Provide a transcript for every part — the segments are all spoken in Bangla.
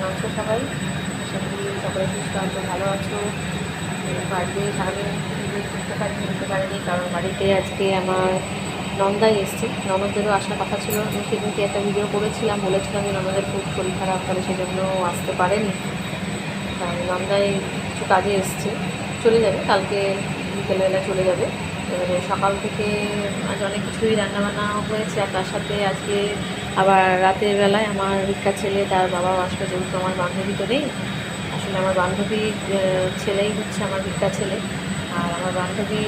কেমন আছো সবাই। আশা করি সকলে সুস্থ আছো, ভালো আছো। বাড়িতে সারাদিন ভিডিও করতে পারিনি করতে পারিনি, কারণ বাড়িতে আজকে আমার নন্দাই এসছে। ননদেরও আসার কথা ছিল, আমি সেদিনকে একটা ভিডিও করেছিলাম, বলেছিলাম যে ননদের খুব শরীর খারাপ তাহলে সেজন্য আসতে পারেনি। কারণ নন্দাই কিছু কাজে এসছে, চলে যাবে, কালকে বিকেলবেলা চলে যাবে। এবারে সকাল থেকে আজ অনেক কিছুই রান্নাবান্না হয়েছে, আর তার সাথে আজকে আবার রাতের বেলায় আমার ভিক্ষা ছেলে, তার বাবা আসবে যেহেতু আমার বান্ধবী তো নেই। আসলে আমার বান্ধবী ছেলেই হচ্ছে আমার ভিক্ষা ছেলে। আর আমার বান্ধবী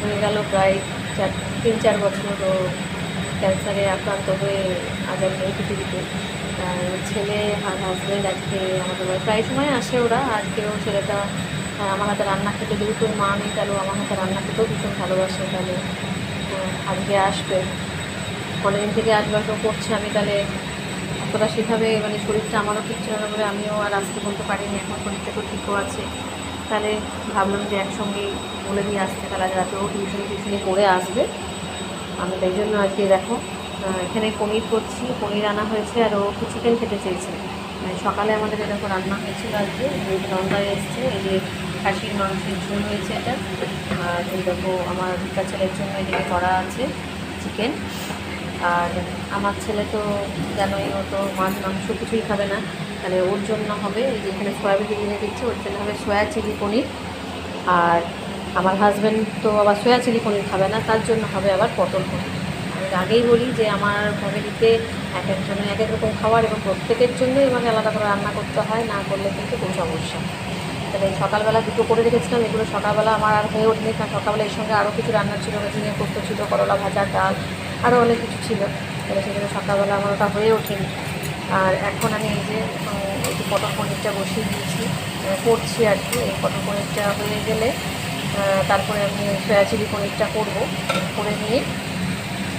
হয়ে গেল প্রায় চার, তিন, চার বছর। ও ক্যান্সারে আক্রান্ত হয়ে আজ আর নেই পৃথিবীতে। ছেলে আর হাজব্যান্ড আজকে আমাদের বাড়ি প্রায় সময় আসে ওরা আজকেও ছেলেটা আমার হাতে রান্না খেতে যেহেতু মা নেই, তাহলে আমার হাতে রান্না খেতেও ভীষণ ভালোবাসে, তাহলে আজকে আসবে। অনেকদিন থেকে আসবার করছে আমি তাহলে। অতটা সেভাবে মানে শরীরটা আমারও ঠিক ছিল না বলে আমিও আর আসতে বলতে পারিনি। এখন শরীরটা তো ঠিকও আছে। তাহলে ভাবলাম যে একসঙ্গেই বলে দিয়ে আসতে তাহলে রাতেও টিউশন টিউশনি করে আসবে। আমি তাই জন্য আজকে দেখো এখানে পনির করছি, পনির আনা হয়েছে আর ও চিকেন খেতে চেয়েছে। মানে সকালে আমাদের এরকম রান্না হয়েছিল আজকে নন্দায় এসছে, এই যে খাসির মাংসের ঝোল হয়েছে এটা। আর এই দেখো, আমার ভিকা ছেলের জন্য এদিকে করা আছে চিকেন আর আমার ছেলে তো জানোই, ও তো মাছ, মাংস কিছুই খাবে না। তাহলে ওর জন্য হবে এই যে এখানে সয়াবিন দিয়ে দিচ্ছে, ওর জন্য হবে সয়া চিলি পনির। আর আমার হাজব্যান্ড তো আবার সয়া চিলি পনির খাবে না, তার জন্য হবে আবার পটল পনির। আমি আগেই বলি যে আমার ফ্যামিলিতে এক একজনের এক এক রকম খাবার এবং প্রত্যেকের জন্যই আমাকে আলাদা করে রান্না করতে হয়, না করলে কিন্তু খুব সমস্যা। তাহলে সকালবেলা দুটো করে রেখেছিলাম, এগুলো সকালবেলা আমার আর হয়ে ওঠেনি, কারণ সকালবেলা এর সঙ্গে আরও কিছু রান্না ছিল ঝিঙে পোস্ত ছিল, করলা ভাজা, ডাল আরও অনেক কিছু ছিল। তাহলে সেগুলো সকালবেলা আমার ওটা হয়ে ওঠেনি। আর এখন আমি এই যে একটু পটল পনিরটা বসিয়ে দিয়েছি। করছি আর কি, এই পটল পনিরটা হয়ে গেলে তারপরে আমি সয়া চিলি পনিরটা করব, করে নিয়ে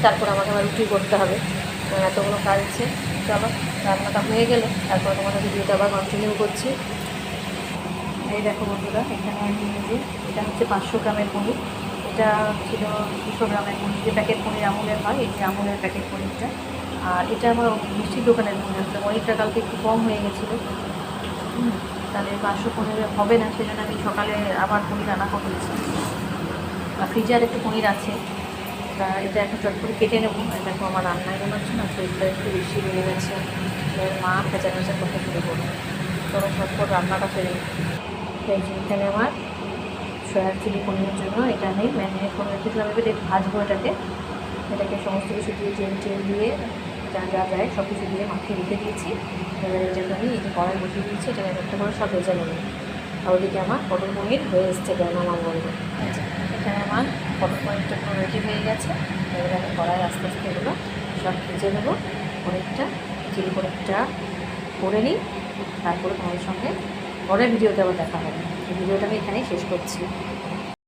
তারপর আমাকে আবার রুটি করতে হবে। এতগুলো কাজ আছে। চলো রান্নাটা হয়ে গেলে। তারপর তোমাদের ভিডিওটা আবার কন্টিনিউ করছি। এই দেখো বন্ধুরা, এখানে আমি যে, এটা হচ্ছে পাঁচশো গ্রামের পনির। এটা ছিল দুশো গ্রামের পনির যে প্যাকেট পনির আমুলের হয়, এই যে আমুলের প্যাকেট পনিরটা। আর এটা আমার মিষ্টির দোকানের পনির, আসলে পনিরটা কালকে একটু কম হয়ে গেছিল। তাহলে পাঁচশো পনির হবে না, সেজন্য আমি সকালে আবার পনির আনা করেছি আর ফ্রিজার একটু পনির আছে। তা এটা এখন চট করে কেটে নেব। আর দেখো আমার রান্নায় মনে হচ্ছে না শরীরটা একটু বেশি বেড়ে গেছে। মা ভেজা ভেজা কথা শুরু করবে তখন চটপট রান্নাটা ফেলে এই যে এখানে আমার সয়ার চিলি পনিরের জন্য, এটা আমি ম্যারিনেট করে রেখেছিলাম এবার একটু ভাজবো এটাকে এটাকে সমস্ত কিছু দিয়ে তেল টেল দিয়ে যা যা যায় সব কিছু দিয়ে মাখিয়ে রেখে দিয়েছি। এবার এটাকে আমি এই যে কড়াই বসিয়ে দিয়েছি, এটা একটা করে সব ভেজে নেব। আর ওদিকে আমার পটল পনির হয়ে এসছে আমার বলব এখানে আমার পটল পনিরটা পুরো রেডি হয়ে গেছে। এবার আমি কড়াই আস্তে আস্তে এগুলো সব ভেজে নেব। পনিরটা, চিলি পনিরটা করে নিই। তারপরে তোমাদের সঙ্গে পরের ভিডিওতে আবার দেখা হবে। ভিডিওটা আমি এখানেই শেষ করছি।